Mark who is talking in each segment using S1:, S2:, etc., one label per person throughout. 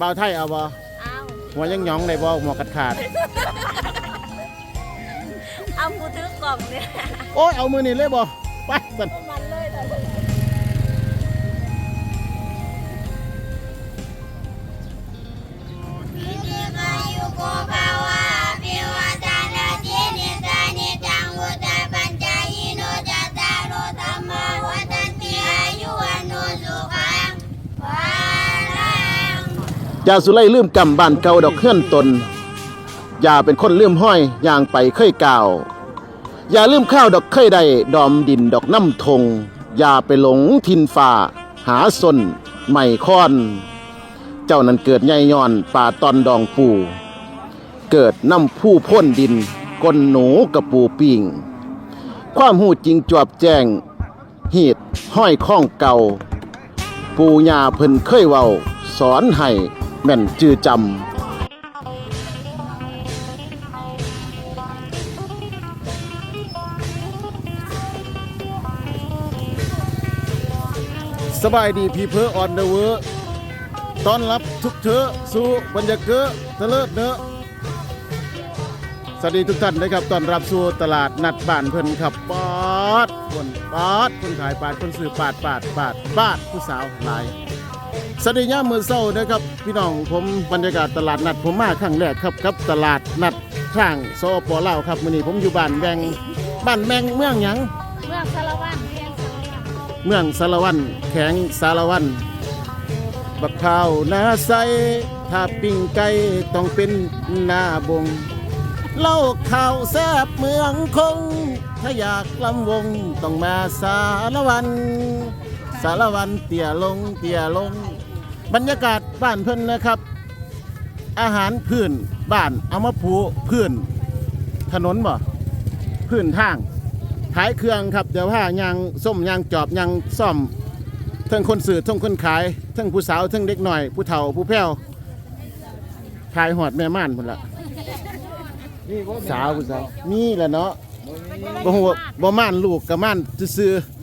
S1: บ่าวไทยเอาบ่
S2: เอา
S1: หัวยังหยองได้บ่หัวขาดขาด
S2: เอากูถือกล่องเนี่ย
S1: โอ้ยเอามือนี่เลยบ่ไปสัน
S2: ย่า
S1: สุไลลืมกำบ้านเก่าดอกเฮือนตนอย่าเป็นคนลืมห้อยย่างไปเคยก่าว อย่าลืมข้าวดอกเคยใดดอมดินดอกน้ำทงอย่าไปหลงทินฝ่า หาสนใหม่ค้อน เจ้านั้นเกิดใหญ่ย้อนป่าตอนดองปูเกิดน้ำผู้พ่นดินก้นหนูกระปูปิงความหูจริงจวบแจ้งหีดห้อยข้องเก่า ปูยาเพิ่นเคยเว้า สอนให้ แม่นจือจำสบายดีพีเพอออนเดอะเวอร์ต้อนรับทุกเธอสู่บรรยากาศเลิดเนอะสวัสดีทุกท่านนะครับต้อนรับสู่ตลาดนัดบ้านเพิ่นครับปาดคนปาดคนขายปาดคนซื้อปาดปาดปาดปาดผู้สาวหลาย สวัสดีย่ามมือเศร้านะครับพี่น้องผมบรรยากาศตลาดนัดผมมาครั้งแรกครับครับตลาดนัดข้างโซปอเล่าวครับมื้อนี้ผมอยู่บ้านแวงบ้านแมงเมืองหยัง
S2: เมืองสารวัตรเมืองสารวัตร
S1: เมืองสารวันแข็งสารวันบักข้าวนาใสถ้าปิ้งไก่ต้องเป็นหน้าบงเหล้าข้าวแซบเมืองคง ถ้าอยากลำวงต้องมาสารวัน สารวันเตี่ยลงเตี่ยลง บรรยากาศบ้านเพิ่นนะครับ อาหารพื้นบ้านเอามาผูพื้น ถนนบ่พื้นทางขายเครื่องครับเดี๋ยวว่ายางส้มยางจอบยางซ่อมทั้งคนสื่อทั้งคนขายทั้งผู้สาวทั้งเด็กหน่อย ผู้เฒ่าผู้แพ้วขายหอดแม่ม่านพุ่นละสาวผู้สาวมีแหละเนาะบ่ฮู้ว่าบ่ม่านลูกกับม่านซื่อๆ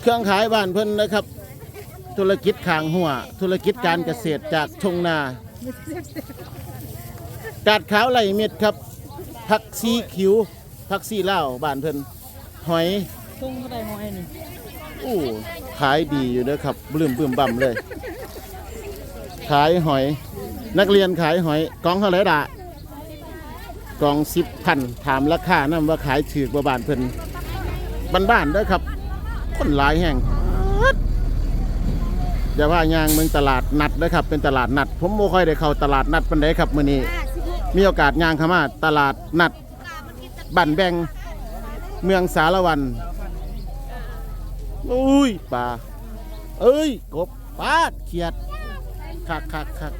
S1: เครื่องขายบ้านเพิ่นนะครับ ธุรกิจขางหัว ธุรกิจการเกษตรจากทงนากาดขาวไหลเม็ดครับผักซีคิวผักซีลาวบ้านเพิ่นหอย
S3: ทุ่งเท่าไรหอยนี่
S1: อู้ขายดีอยู่เด้อครับบลืมบืมบ่ำเลย ขายหอย นักเรียนขายหอยกล่องเท่าไหร่ดะกล่องสิบพันถามราคานํว่าขายถือกว่าบ้านเพิ่นบ้านๆเด้อครับ คนหลายแห่งอย่าว่ายางเมืองตลาดนัดเด้อครับ เป็นตลาดนัด ผมบ่ค่อยได้เข้าตลาดนัดปานใดครับมื้อนี้ มีโอกาสย่างเข้ามาตลาดนัดบันแบงเมืองสารวันอุ้ยปลาเอ้ยกบปาดเขียดคักคักคัก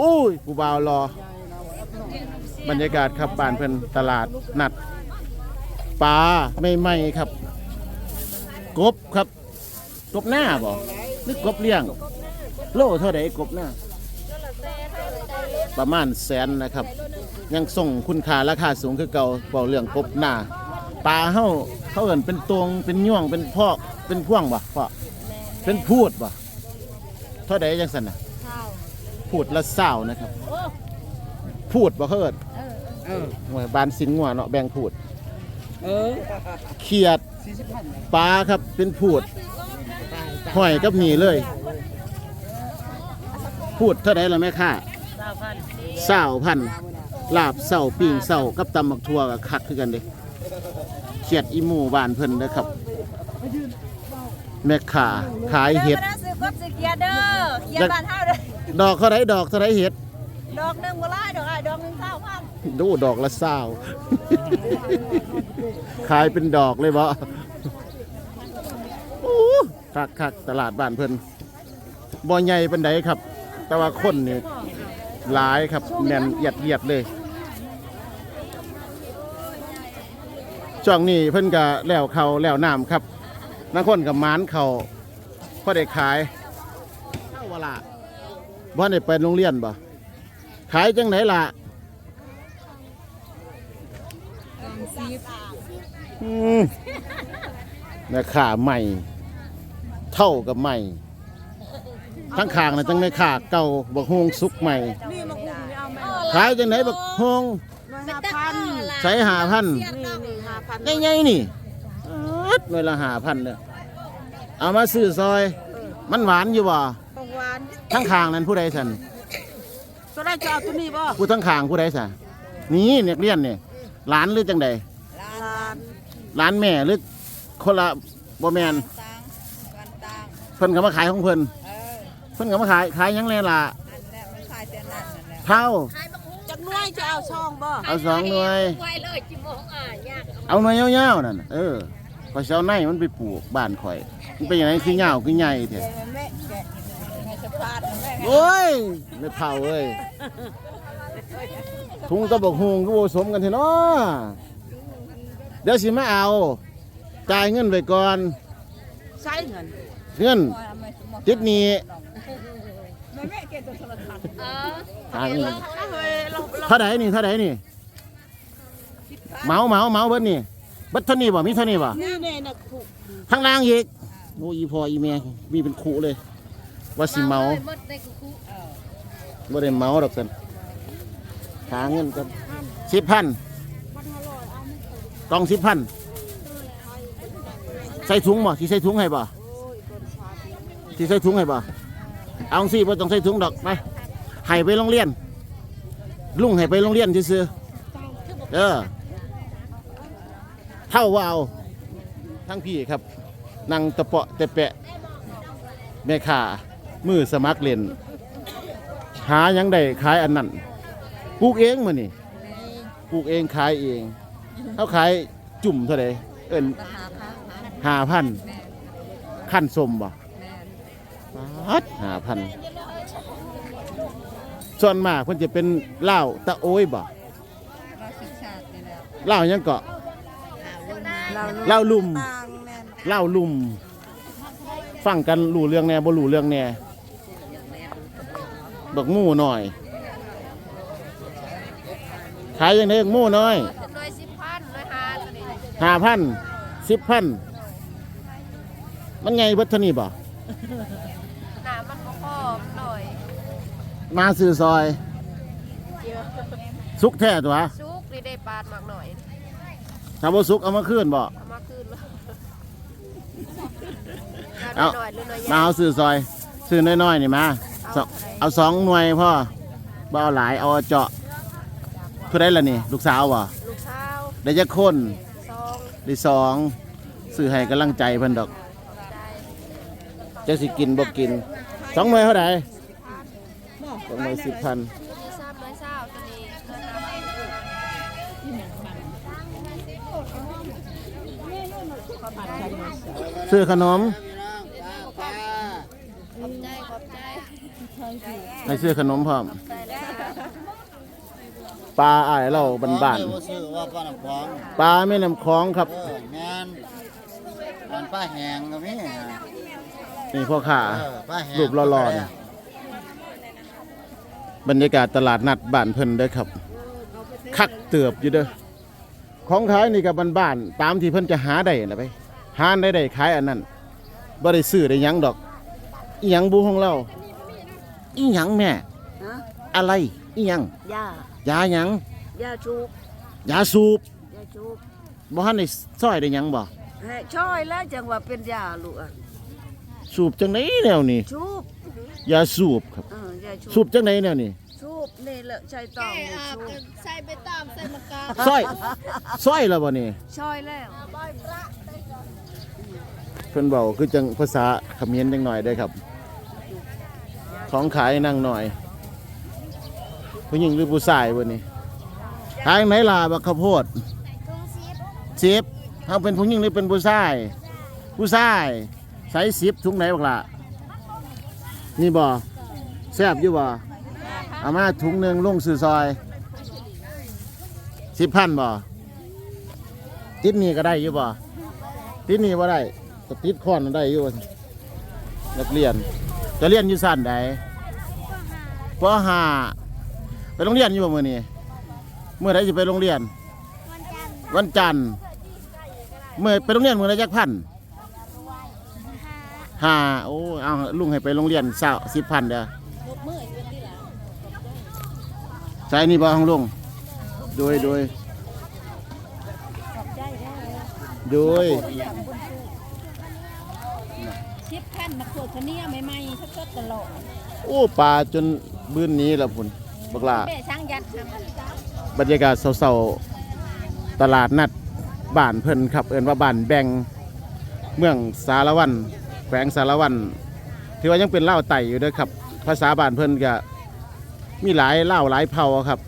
S1: อุ้ยผู้บ่าวรอ บรรยากาศครับบ้านเพิ่นตลาดนัดปลาไม่ไหมครับ กบครับกบหน้าบ่นึกกบเลี้ยง โลเท่าไหร่กบหน้า ประมาณแสนนะครับ ยังส่งคุณค่าราคาสูงคือเก่าเป่าเรื่องกบหน้าปลาเฮาเขาเอิ้นเป็นตวงเป็นย่วงเป็นพอกเป็นพ่วงบ่พ่อเป็นพูดบ่เท่าใดจังซั่นน่ะ
S2: ข้าว
S1: พูดละเศร้านะครับ
S2: โอ้
S1: พูดบ่เขาเอิ้น
S2: เออ
S3: เออ
S1: หวยบานสินงัวเนาะแบ่งพูด
S3: เออ
S1: เขียดปลาครับเป็นพูดหอยกับหมีเลย พูดเท่าใดล่ะแม่ค้า
S3: สามพัน
S1: เศร้าพันลาบเศร้าปิ้งเศร้ากับตำบักทั่วกับคักคือกันเด้เขียดอีหมูบ้านเพิ่นเด้อครับ แม่ค้าขายเห็ด
S2: ด้อซื้อกบซื้อเกียร์เด้อเกียร์บ้านเฮาเด้อ
S1: ดอกเท่าไรดอกเท่าไรเห็ด
S2: ดอกหนึงบ่หลายดอกอะ ดอกหนึงเท่าพัน
S1: ดูดอกละเศร้า ขายเป็นดอกเลยบ่โอ้คักคักตลาดบ้านเพิ่นบ่ใหญ่เปานใดครับ แต่ว่าคนนี่หลายครับแน่นเอียดเอียดเลยช่วงนี้เพิ่นก็แล้วเขาแล้วน้ำครับนักคนกับมานเขาพอได้ขายเข้าวละบ่ได้ไปโรงเรียนบ่ ขายจังไหนล่ะอืมราคาใหม่ เท่ากับใหม่ ทั้งข้างน่ะจังไม่ขาเก่าบักฮวงสุกใหม่
S3: นี่มาคุมนี่เอาไหม
S1: ขายจังไหนบักฮวง
S3: ร้อยห้าพัน
S1: ใช้หาพัน
S3: นี่นี่ห้าพัน
S1: ใหญ่ๆนี่อ๊ดหน่วยละหาพันเนี่ยเอามาซื้อซอย มันหวานอยู่บ่
S3: ของหวาน
S1: ทั้งข้างนั้นผู้ใดสัน
S3: ตัวได้จะเอาตัวนี้บ่
S1: ผู้ทั้งข้างผู้ใดสันนี่เนักเรียนนี่หลานหรือจังใด
S3: ล้าน
S1: หลานแม่หรือคนละบ่แมนเพิ่นก็มาขายของเพิ่นเพิ่นก็มาขายขายหยังแน่ล่ะเท่า
S3: จักหน่วยจะเอาช่องบ่
S1: เอาสองหน่วย
S2: ไว้เลยจิโมงอะยาก
S1: เอาหน่วยยาวๆนั่นน่ะเออข่อยสิเช้าในมันไปปลูกบ้านข่อย มันเป็นยังไงคือยาวคือใหญ่แท้
S3: แม่แกะแม่จะพลาดแม่
S1: โอ้ยไม่เท่าเอ้ยถุงกระบอกฮวงก็บ่สมกันเถอะเนาะเดี๋ยวสิมาเอาจ่ายเงินไว้ก่อน
S3: ใช้เงิน
S1: เงินติดหนี้
S3: แม่แม่เกะตัวโทรทัศน์
S2: เออ
S1: หาเงิน
S3: เฮ้ยเราเรา
S1: เท่าไหร่นี่เท่าไหร่นี่เหมาเหมาเหมาเบิดนี่เบิดเท่านี้บ่มีเท่านี้บ่
S3: นี่แน่นะคุ
S1: ข้างล่างอีกโอ้อีพออีแม่มีเป็นคู่เลย ว่าสิเมา
S2: หมดได้กูกู
S1: บ่ได้เมาดอกสันหาเงินกันสิบพันกล่องสิบพันใส่ถุงบ่ที่ใส่ถุงให้บ่ที่ใส่ถุงให้บ่เอาสิบ่ต้องใส่ถุงดอกไปให้ไปโรงเรียน ลุงให้ไปโรงเรียนซื่อๆเออเท่าว่าเอาทั้งพี่ครับนั่งตะเปาะตะแปะแม่ขา มือสมัครเล่นหาหยังได้ขายอันนั้นปลูกเองมื้อนี่ปลูกเองขายเองเขาขายจุ่มเท่าใดเอิ้นห้าพันขั้นสมบ่ปัดห้าพันส่วนมากเพิ่นจะเป็นเหล้าตะโอยบ่เหล้าหยังเกาะ
S3: เรา
S1: เหล้าลุ่ม
S3: ต่างแม่น
S1: เหล้าลุ่มฟังกันรู้เรื่องแหน่บ่รู้เรื่องแหน่ บักหมู่หน่อย ขายยังไงบักหมู่น้อย
S2: หน่วยสิบพันหน่วยหาตัวนี้
S1: ห้าพันสิบพันมันไงเบิดเท่านี้บ่
S2: หนามันก็พอหน่อย
S1: มาซื้อซอยสุกแท้ตัว
S2: ซุกนี่ได้ปาดมากหน่อย
S1: ถ้าบ่สุกเอามาคืนบ่
S2: เอามาคืน
S1: เอา
S2: หน่อยหรือหน่อย
S1: มาเอาซื้อซอย ซื้อน้อยๆนี่มา สองเอาสองหน่วยพ่อบ่เอาหลายเอาเจาะคือได้ละนี่ ลูกสาวบ่
S2: ลูกสาว
S1: ได้จักคน
S2: สอง
S1: ได้สองซื้อให้กำลังใจเพิ่นดอก
S2: ใจ
S1: จะสิกินบ่กินสองหน่วยเท่าไหร่สองหน่วยสิบพัน
S2: ที่ทราบหน่วยเศร้าตัวนี้หน่วยหา
S1: ซื้อขนม
S2: ขอบใจขอบใจ
S1: ให้ซื้อขนมพร้อม
S2: ใจแล้ว
S1: ปลาอ้ายเราบ้าน
S4: บ่ซื้อว่าป้าน้ำของ
S1: ๆปลาแม่น้ำคลองครับ
S4: เออแม่นอันป้าแหงก็มีฮะ
S1: นี่พ่อค้า
S4: เออป้าแหง
S1: รูปหล่อๆนี่บรรยากาศตลาดนัดบ้านเพิ่นเด้อครับ คักเตือบอยู่เด้อของขายนี่กับบ้านๆตามที่เพิ่นจะหาได้นะไปหาได้ได้ขายอันนั้นบ่ได้ซื้อได้หยังดอกอีหยังบูของเรา อีหยังแม่
S3: ฮะ
S1: อะไร อีหยัง
S3: ย่ายา
S1: หยัง
S3: ย่าชุบ
S1: ยาสูบ
S3: ย่าชุบ
S1: บ่ทันได้ซอยได้หยังบ่
S3: เฮ้ยช่อยแล้วจังว่าเป็นยาลูกอะ
S1: สูบจังไดแนวนี้
S3: ชุบ
S1: ยาสูบครับ
S3: เออยาชุ
S1: สูบจังไดแนวนี้
S3: ชุบนี่แหละใช้ตองนี่ชุบ
S2: ใส่ไปตามใส่มะกา
S1: ซอยซอยแล้วบ่นี่
S3: ช่อยแล้ว
S1: เพิ่นเบาคือจังภาษาเขมรจังหน่อยได้อครับ ของขายนั่งหน่อย ผู้หญิงหรือผู้ชายวันนี้ขายไหนล่ะบักข้าวโพดสิบเขาเป็นผู้หญิงหรือเป็นผู้ชาย ผู้ชายใส่สิบถุงไหนบักล่ะนี่บ่แซ่บอยู่บ่เอามาถุงหนึ่งลุงสื่อซอยสิบพันบ่ติดนี่ก็ได้อยู่บ่ติดนี่บ่ได้ติดค้อนได้อยู่นักเรียน จะเรียนอยู่สั้นใดปห้าไปโรงเรียนอยู่บ่มื้อนี้เมื่อใดสิไปโรงเรียน วันจันทร์เมื่อไปโรงเรียนมื้อใดจักพันห้าโอ้เอาลุงให้ไปโรงเรียนเช้าสิบพันเด้อ
S2: ลบมือเป็นที่หลัง
S1: ใช้นี่บ่ของลุงโดยโดย
S2: ขอบใจได้เลย
S1: โดย
S2: ชิป ขั้นมาขวดคะเนียใหม่ๆสดๆตลอด
S1: โอ้ปลาจนบื้นนี้แล้วพุ่นบักหลา
S2: แม่ช่างยัดท
S1: บรรยากาศเศร้าๆตลาดนัดบ้านเพิ่นครับ เอิ้นว่าบ้านแบงเมืองสารวันแขวงสารวันที่ว่ายังเป็นเล่าวไต่อยู่เด้อครับ ภาษาบ้านเพิ่นก็มีหลายเล่าวหลายเผ่าครับ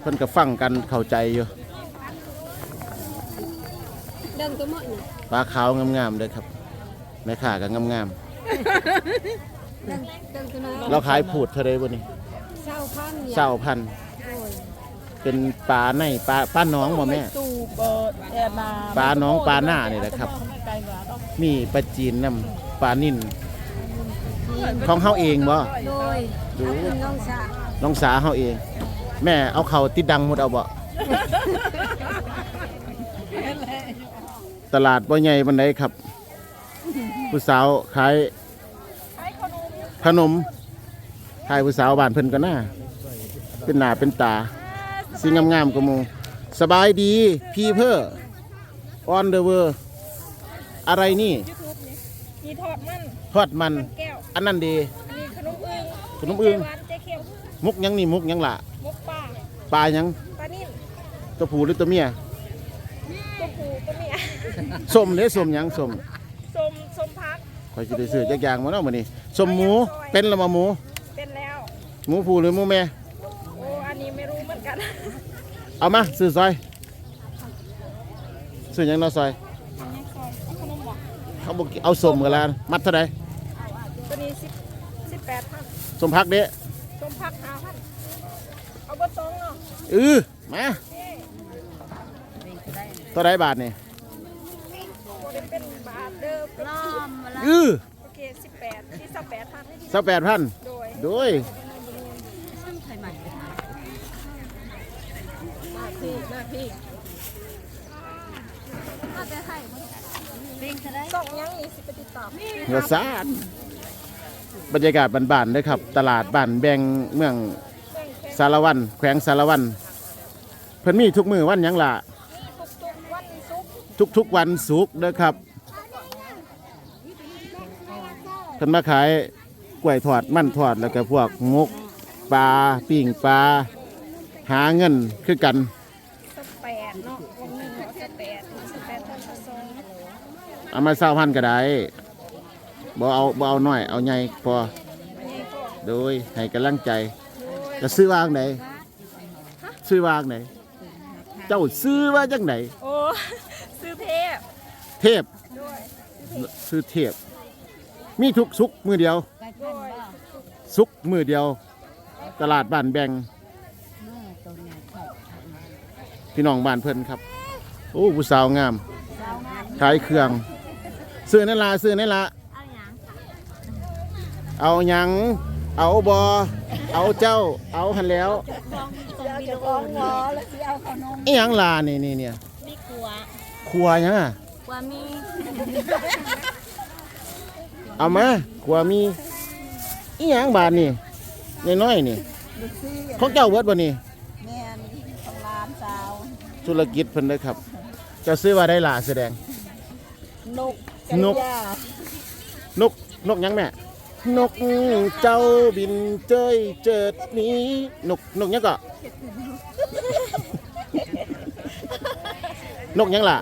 S1: เพิ่นก็ฟังกันเข้าใจอยู่ำ
S2: เดินตัวหมด
S1: ปลาขาวงามๆเด้อครับ แม่ค้าก็งาม
S2: ดินเดินตัวน้อย
S1: ๆเราขายผูดเท่าไรบ่นี่
S2: เศร้าพัน
S1: เศร้าพันเป็นปลาในปลาปลาหน้องบ่แม่
S3: ตู้เปิดแอนนา
S1: ปลาน้องปลาหน้านี่แหละครับ มีปลาจีนนำปลานิ่นของเฮาเองบ่
S2: โดย
S1: ดู
S2: น้องสา
S1: น้องสาเฮาเอง แม่เอาเขาติดดังหมดเอาบ่ตลาดบ่ใหญ่ปานใดครับ ผู้สาวขายขนมขายผู้สาวบ้านเพิ่นก็น่าเป็นหน้าเป็นตาสิ่งงามๆก็หมูสบายดีพี่เพื่อ on the world อะไรนี่
S5: มีทอดมัน
S1: ทอดมัน
S5: แก้ว
S1: อันนั้นดี
S5: อันนี้ขนมอึ่ง
S1: ขนมอึ่ง
S5: หวานเจ๊เขียว
S1: มุกหยังนี่มุกหยังล่ะ
S5: มกป่า
S1: ปลาหยัง
S5: ปลานิ่ม
S1: ตัวผู้หรือตัวเมีย
S5: ตัวผูตัวเมีย
S1: ส้มเด้ส้มหยังส้ม
S5: ส้มส้มพัก
S1: คอยสิได้ซื้อจักอย่างมาเนาะมื้อนี้ส้มหมูเป็นและบ่หมู
S5: เป็นแล้ว
S1: หมูผู้หรือหมูแม่
S5: โอ้ อันนี้ไม่รู้เหมือนกัน
S1: เอามาซื้อซอยซื้อหยังเนาะซอย
S5: เอาขนมบอก
S1: เขาบอกเอาส้มกันแล้วมัดเท่าใด
S5: ตัวนี้สิบสิบแปดพัน
S1: ส้มพักเด้
S5: ส้มพักห้าพันเอาบะซองเนาะ
S1: เออมาเท่าใดบาทนี่
S5: โอ้ได้เป็นบาทเดิมเป็น
S2: ล้อ
S5: ขีด
S2: มมาแล้ว
S1: เออ
S5: โอเคสิบแปดที่สิบแปดพัน
S1: สักแปดพัน
S5: โดย
S1: โดย
S2: ช่างไทยใหม่
S5: มาพี่มาพี่
S2: มาแต่ไทยเพลงจะได้
S5: ส่งยังนี่สิไปติดต่อ
S1: เงาซาดบรรยากาศบ้านๆเลยครับ ตลาดบ้านแบงเมือง
S5: แบ่งแค่
S1: สารวัน แขวงสารวัน เพิ่นมีทุกมือวันหยังล่ะ
S5: ทุกทุกๆวันซุป
S1: ทุกๆวันศุกร์เด้อครับ เพิ่นมาขายกล้วยทอดมันทอดแล้วก็พวกงกปลาปิ้งปลาหาเงินคือกัน
S5: สิบแปดเนาะวันหนึงเอาสิบแปดสิบแปดพันบะซอง
S1: เอามาเศร้าพันก็ได้บ่เอาบ่เอาน้อยเอาใหญ่พอ
S5: อันนี้ก็
S1: โดยให้กำลังใจจะซื้อวางไหนซื้อวางไหนเจ้าซื้อว่าจังไหน
S5: โอ้ ซื้อเทพ
S1: เทพ
S5: ด้วย
S1: ซื้อเทพ มีทุกสุกร์มือเดียว
S2: ไปพันบ่
S1: สุกร์มือเดียว ตลาดบ้านแบง
S2: ตัวใหญ่ไข่
S1: พี่น้องบ้านเพิ่นครับโอ้ผู้สาวงาม
S2: สาวงาม
S1: ขายเครื่องซื้อนั่นละซื้อนั่นละ
S2: เอาหยัง
S1: เอาหยังเอาบอเอาเจ้าเอาหันแล้ว
S2: ลองส่งวิดีโอหมอแล้วสิเอาขนม
S1: อีหยังลานี่นี่เนี่ย
S2: มีขัว
S1: ครัวหยังอะ
S2: กว่ามี
S1: เอามาครัวมีอีหยังบาทนี่น้อยๆนี่ของเจ้าเบิดบ่นี่
S3: แม่นของร้านสาว
S1: ธุรกิจเพิ่นเด้อครับ เจะซื้อว่าได้หลาแสดง
S3: นก
S1: นกนกนกหยังแม่ นกเจ้าบินเจยเจิดหนี้นกนกหยังก็นกหยังล่ะ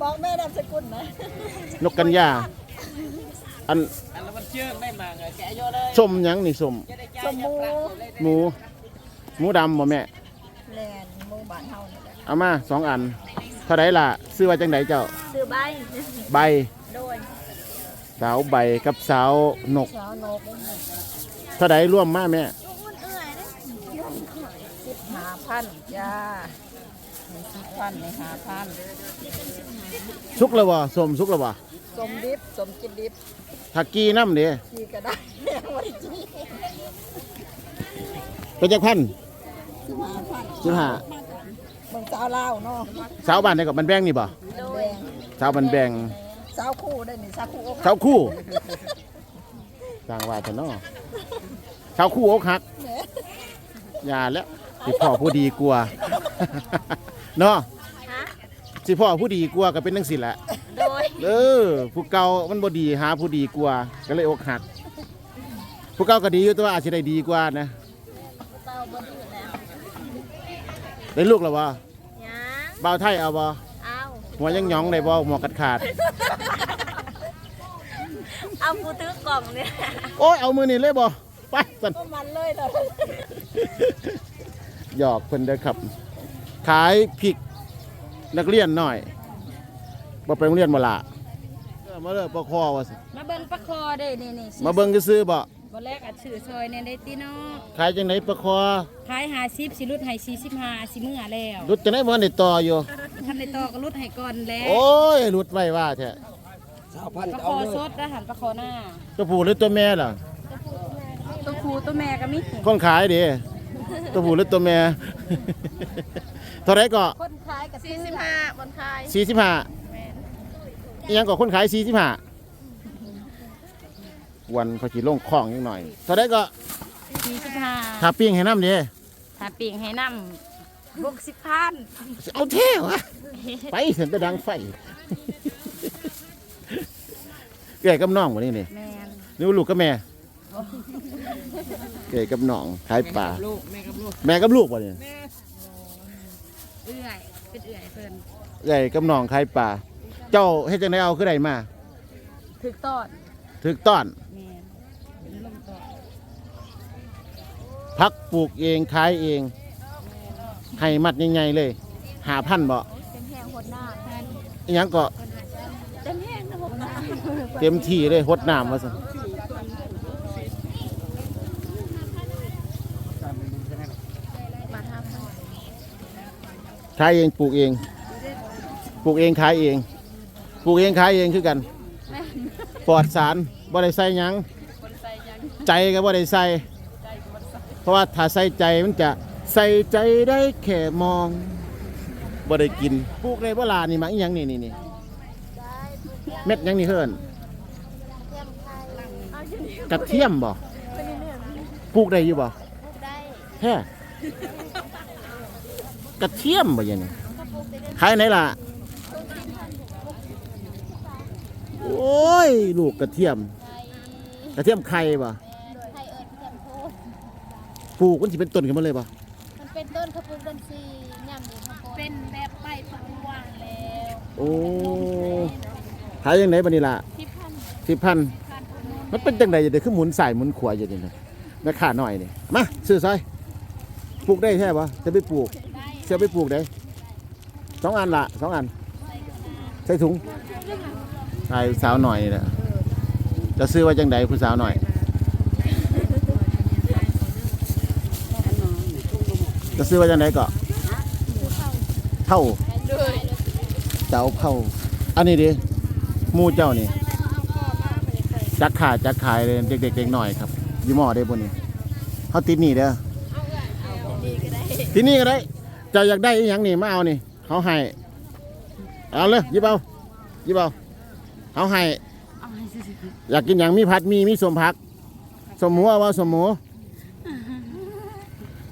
S3: บอกแม่นามสกุลนะ
S1: นกกัญญา อันส้มหยังนี่ส้ม
S3: สมู
S1: หมูหมูดำบ่แม่
S3: แลนหมู่บ้านเฮานี่แหละ
S1: เอามาสองอัน เท่าไดล่ะ ซื้อว่าจังไดเจ้า
S2: ซื้อใบ
S1: ใบ
S2: โดย
S1: สาวใบกับสาวนก
S3: สาวนก
S1: เท่าไดร่วมมาแม่
S3: สิบห้าพันจ้าสิบพันในห้าพัน
S1: สุกแล้วบ่ส้มสุกแล้วบ่
S3: สมดิบสมกินดิบ
S1: ถ้ากีน้ำเด้
S3: ที่ก็ได้ไว้ที่
S1: เป็นจักพัน
S3: สิบห้าพัน
S1: สิบห้า
S3: เมืองสาวลาวเนาะ
S1: สาวบ้านได้กับมันแบงนี่บ่
S3: แดง
S1: สาวมันแบง
S3: สาวคู่ได้นี่สาวคู่อกหัก
S1: ชาวคู่สร้างว่าเถอะเนาะชาวคู่อกหักอย่าแล้วสิพ่อผู้ดีกลัวา เนาะสิพ่อผู้ดีกลัวาก็เป็นจังซี่แหละ
S5: โดย
S1: เออผู้เก่ามันบ่ดีหาผู้ดีกว่าก็เลยอกหัก ผู้เก่าก็ดีอยู่แต่ว่าอาจจะได้ดีกว่านะ
S5: เต้าบนอื่นแล้ว
S1: ได้ลูกแล้วบ่
S5: ยัง
S1: บ่าวไทยเอาบ่
S5: เอา
S1: หัวยังหยองได้บ่หมอกัดขาด
S5: เอาผู้ตื้อกล่องเนี่ย
S1: โอ้ยเอามือนี่เลยบ่ไปสั่น
S3: ก็มันเลยเลย
S1: หยอกเพิ่นเด้อครับ ขายพริกนักเรียนหน่อย บ่ไปโรงเรียนบ่ล่ะเออมาเด้อปคอว่าสิ
S2: มาเบิ่งปลาคอได้นี่นี่
S1: มาเบิ่งซื่อๆบ่
S2: บ่แรกอัดชื่อซอยเนี่ยได้ติเนาะ
S1: ขายจังไดปคอ
S2: ขาย50สิรุดให้45สิมื้อแล้ว
S1: รุดจังได๋บ่ทันได้ต่ออยู่
S2: ท่านได้ต่อก็รุดให้ก่อนแล้ว
S1: โอ้ยรุดไว้ว่าแท้
S2: ปลาคอสดแล้วหันปลาคอหน้า
S1: ตัวผู้หรือตัวแม่ล่ะ
S2: ตัวผู้ตัวแม่ก็มี
S1: คนขายดิตัวผู้หรือตัวแม่เท่าไรก็
S2: คนขายกับ
S5: สี่สิบห้าบนคาย
S1: สี่สิบห้า อีหยังก็คนขายสี่สิบห้าวันเขาจีลงคล้องยังหน่อยเท่าไรก็
S2: 45
S1: ถ้าปิ้งให้น้ำดิ
S2: ถ้าปิ้งให้นำ60พัน
S1: เอาเท่วะไปเห็นแต่ดังไฟเก๋กับน้องวันนี้นี่
S2: แม่น
S1: นี่ว่าลูกกับแม่เก๋กับน้องขายปลา
S3: ลูกแม่กับลูก
S1: แม่กับลูกวะเนี่ย
S2: เอื้อยเป็นเอื้อยเพิ่น
S1: ใหญ่กับน้องขายปลา เจ้าเฮ็ดจังไดเอาคือใดมา
S2: ถึกตอด
S1: ถึกต้อน
S2: แม่นเป็นลมตอด
S1: พักปลูกเองขายเองให้มัดใหญ่ๆเลยหาพันบ่
S5: เป็นแห้งหดหน้าแทน
S1: อิหยังก็
S5: เป็นแห้งนะหดหน้า
S1: เต็มที่เลยหดน้ำมาสิ
S5: มาทำ
S1: ขายเองปลูกเอง ปลูกเองขายเอง ปลูกเองขายเองคือกันปลอดสารบ่ได้ใส่หยังใจก็บ่ได้ใส่เพราะว่าถ้าใส่ใจมันจะใส่ใจได้แค่มองบ่ได้กินปลูกในบ่ลานี่มาอีหยังนี่นี่นี่เม็ดหยังนี่เพิ่น
S5: เทียมไทยเอาอยู่นี่
S1: กระเทียมบ่
S5: เป็นนี่เนี่ย
S1: ปลูกได้อยู่บ่
S5: ได้
S1: แฮ่กระเทียมบ่อยังนี้
S5: ก็ปลูกไปได้
S1: ขายไหนล่ะ โอ้ย ลูกกระเทียม กระเทียมไข่บ่
S5: ไทยเอิญเทียมโพด
S1: ปลูกมันสิเป็นต้นขึ้นมาเลยบ่
S5: มันเป็นต้นขบุนกันซีย่ำอยู่ข้างบนเป็นแบบใบฝังวางแล้ว
S1: โอ้ขายยังไงบัดนี้ล่ะ
S5: ที่พัน
S1: สิบพันมันเป็นจังไดจะได้ขึ้นหมุนสายหมุนขวาอย่างนี้นะแม่ค้าหน่อยนี่มาซื้อซอยปลูกได้แท้บ่จะไปปลูกเสียไปปลูกได้สองอันละสองอันใส่ถุง ใส่สาวหน่อยนี่แหละจะซื้อไว้จังใดคุณสาวหน่อย จะซื้อไว้จังใดก็เท่าเจ้าเผ่าอันนี้ดิหมูเจ้านี่จักขาจักขายเลยเด็กๆเด็กหน่อยครับอยี่หม้อได้บนนี้เขาติดหนี่เด้อติดหนี่ก็ได้จะอยากได้อีหยังนี่มาเอานี่เขาให้เอาเลยหยิบเอาหยิบเอา เขาให้
S2: เอาให้ซื่อ
S1: อยากกินอย่างมีผัดมีมีสมผัก สมหมูเอาว่าสมหมู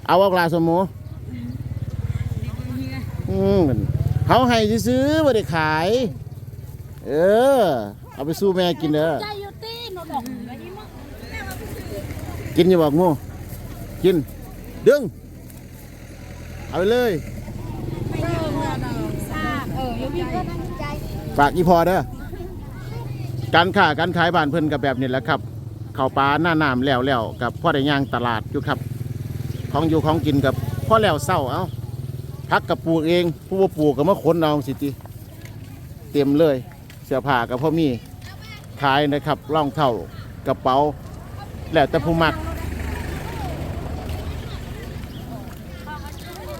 S1: เอาว่ากลาสมหมูอืมเขาให้ซื้อๆไม่ได้ขาย เออ เอาไปสู้แม่กินเด้อ
S5: ใจอยู่ตีนดอกไว้ที่มั้ง
S1: กินอย่าบอกงูกิน ดึง เอาไปเลย
S5: ทราบเอออยู่พี่ก็ตั้งใจ
S1: ฝากอีพอเด้อ การค้าการขายบ้านเพิ่นกับแบบนี้แหละครับเข้าวปลาหน้าน้ำแล้วแล้วกับพ่อได้ย่างตลาดอยู่ครับ ของอยู่ของกินกับพ่อแล้วเศร้าเอาพักกับปลูกเอง ผู้ว่าปลูกกับมาขนเอาสิติเต็มเลย เสื้อผ้ากับพ่อมีขายนะครับร่องเท่ากระเป๋า แล้วแต่ผู้มัก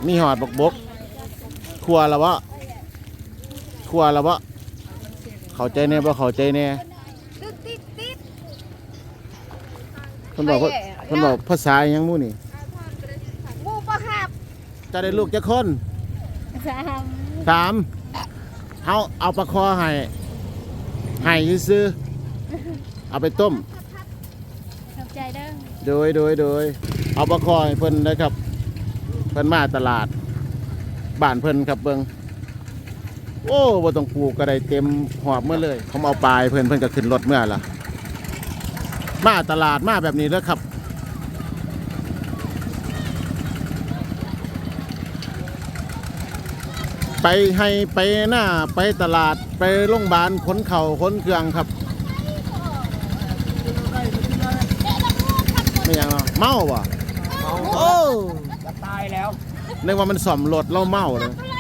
S1: มีหอดบกบกครัวล้วะครัวล้ววะ เข้าใจแน่บ่เข้าใจแน่
S5: ติดติดติด
S1: เพิ่นบอกว่าเพิ่นบอกภาษาหยังหมู่นี่
S5: บูประหับ
S1: จะได้ลูกจะคน
S5: สาม
S1: สามเอาเอาปลาคอให้ให้ซื้อๆเอาไปต้ม
S5: ขอบใจเด้อ
S1: โดยโดยโดยเอาประคอยเพิ่นนะครับ เพิ่นมาตลาดบ้านเพิ่นครับเบิง โอ้บ่ต้องปลูกก็ได้เต็มหอบเมื่อเลย เขามาเอาปลายเพิ่นเพิ่นก็ขึ้นรถเมื่อล่ะมาตลาดมาแบบนี้แล้วครับ ไปให้ไปหน้าไปตลาดไปโรงพยาบาลขนเข่าขนเครื่องครับไม่ยังเนาะเมาบ่โอ้
S3: จะตายแล้ว
S1: นึกว่ามันสอมรถเราเมาเลย
S5: เ